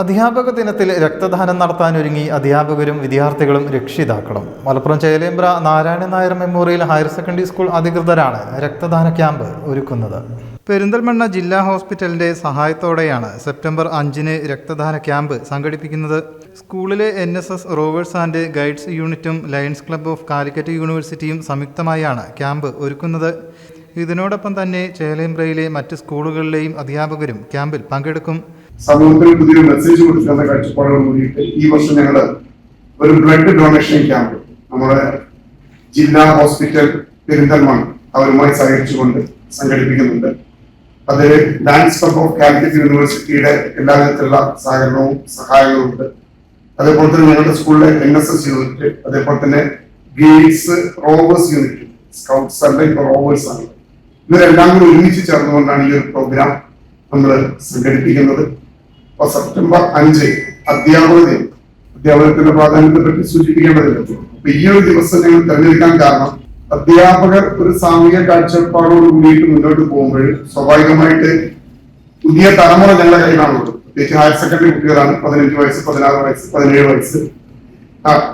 അധ്യാപക ദിനത്തിൽ രക്തദാനം നടത്താനൊരുങ്ങി അധ്യാപകരും വിദ്യാർത്ഥികളും രക്ഷിതാക്കളും. Malappuram Chelembra Narayana Nair memorial higher secondary school അധികൃതരാണ് രക്തദാന ക്യാമ്പ് ഒരുക്കുന്നത്. പെരിന്തൽമണ്ണ ജില്ലാ ഹോസ്പിറ്റലിന്റെ സഹായത്തോടെയാണ് സെപ്റ്റംബർ അഞ്ചിന് രക്തദാന ക്യാമ്പ് സംഘടിപ്പിക്കുന്നത്. സ്കൂളിലെ N S S rovers and guides യൂണിറ്റും ലയൺസ് ക്ലബ്ബ് ഓഫ് കാലിക്കറ്റ് യൂണിവേഴ്സിറ്റിയും സംയുക്തമായാണ് ക്യാമ്പ് ഒരുക്കുന്നത്. ഇതിനോടൊപ്പം തന്നെ ചേലേമ്പ്രയിലെ മറ്റ് സ്കൂളുകളിലെയും അധ്യാപകരും ക്യാമ്പിൽ പങ്കെടുക്കും. സമൂഹത്തിന് പുതിയൊരു മെസ്സേജ് കൊടുക്കുന്ന കാഴ്ചപ്പാടുകൾ കൂടിയിട്ട് ഈ വർഷം ഞങ്ങൾ ഒരു ബ്ലഡ് ഡൊണേഷൻ ക്യാമ്പ് നമ്മുടെ ജില്ലാ ഹോസ്പിറ്റൽ പെരിന്തൽമണ്ണ അവരുമായി സഹകരിച്ചുകൊണ്ട് സംഘടിപ്പിക്കുന്നുണ്ട്. അത് ഡാൻസ് ക്ലബ് ഓഫ് കാലിക്കറ്റ് യൂണിവേഴ്സിറ്റിയുടെ എല്ലാ വിധത്തിലുള്ള സഹകരണവും സഹായങ്ങളും ഉണ്ട്. അതേപോലെ തന്നെ ഞങ്ങളുടെ സ്കൂളിലെ എൻ എസ് എസ് യൂണിറ്റ് അതേപോലെ തന്നെ ഗെയ്ഡ്സ് റോവേഴ്സ് യൂണിറ്റ് സ്കൗട്ട്സ് അല്ല ഇപ്പൊ റോവേഴ്സ് ആണ്. ഇവരെല്ലാം കൂടി ഒരുമിച്ച് ചേർന്നുകൊണ്ടാണ് ഈ ഒരു പ്രോഗ്രാം നമ്മൾ സംഘടിപ്പിക്കുന്നത്. അപ്പൊ സെപ്റ്റംബർ അഞ്ച് അധ്യാപക ദിനം അധ്യാപകത്തിന്റെ പ്രാധാന്യത്തെ പറ്റി സൂചിപ്പിക്കേണ്ടതില്ല. അപ്പൊ ഈ ഒരു ദിവസം ഞങ്ങൾ തെരഞ്ഞെടുക്കാൻ കാരണം അധ്യാപകർ ഒരു സാമൂഹിക കാഴ്ചപ്പാടോട് കൂടിയിട്ട് മുന്നോട്ട് പോകുമ്പോൾ സ്വാഭാവികമായിട്ട് പുതിയ തലമുറ ഞങ്ങളുടെ കയ്യിലാണുള്ളത്. പ്രത്യേകിച്ച് ഹയർ സെക്കൻഡറി കുട്ടികളാണ് പതിനഞ്ച് വയസ്സ് പതിനാറ് വയസ്സ് പതിനേഴ് വയസ്സ്.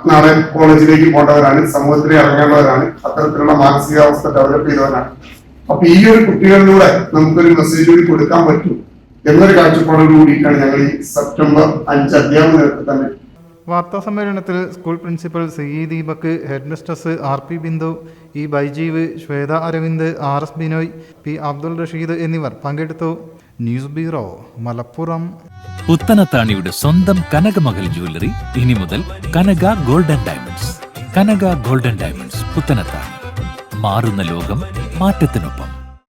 നാളെ കോളേജിലേക്ക് പോകേണ്ടവരാണ് സമൂഹത്തിൽ ഇറങ്ങേണ്ടവരാണ് അത്തരത്തിലുള്ള മാനസികാവസ്ഥ ഡെവലപ്പ് ചെയ്തവരാണ്. അപ്പൊ ഈ ഒരു കുട്ടികളിലൂടെ നമുക്കൊരു മെസ്സേജ് കൂടി കൊടുക്കാൻ പറ്റും. എന്നൊരു കാഴ്ചപ്പാടോട് കൂടിയിട്ടാണ് ഞങ്ങൾ ഈ സെപ്റ്റംബർ അഞ്ച് അധ്യാപന നേരത്തെ തന്നെ വാർത്താ സമ്മേളനത്തിൽ school principal C E Deepak head mistress R P Bindu E Baijeev Shweta Aravind R S Binoy P Abdul Rasheed എന്നിവർ പങ്കെടുത്തു. News bureau Malappuram. പുത്തനത്താണിയുടെ സ്വന്തം കനകമകൽ ജ്വല്ലറി ഇനി മുതൽ Kanaka golden diamonds. Kanaka golden diamonds Puthanathani മാറുന്ന ലോകം മാറ്റത്തിനൊപ്പം.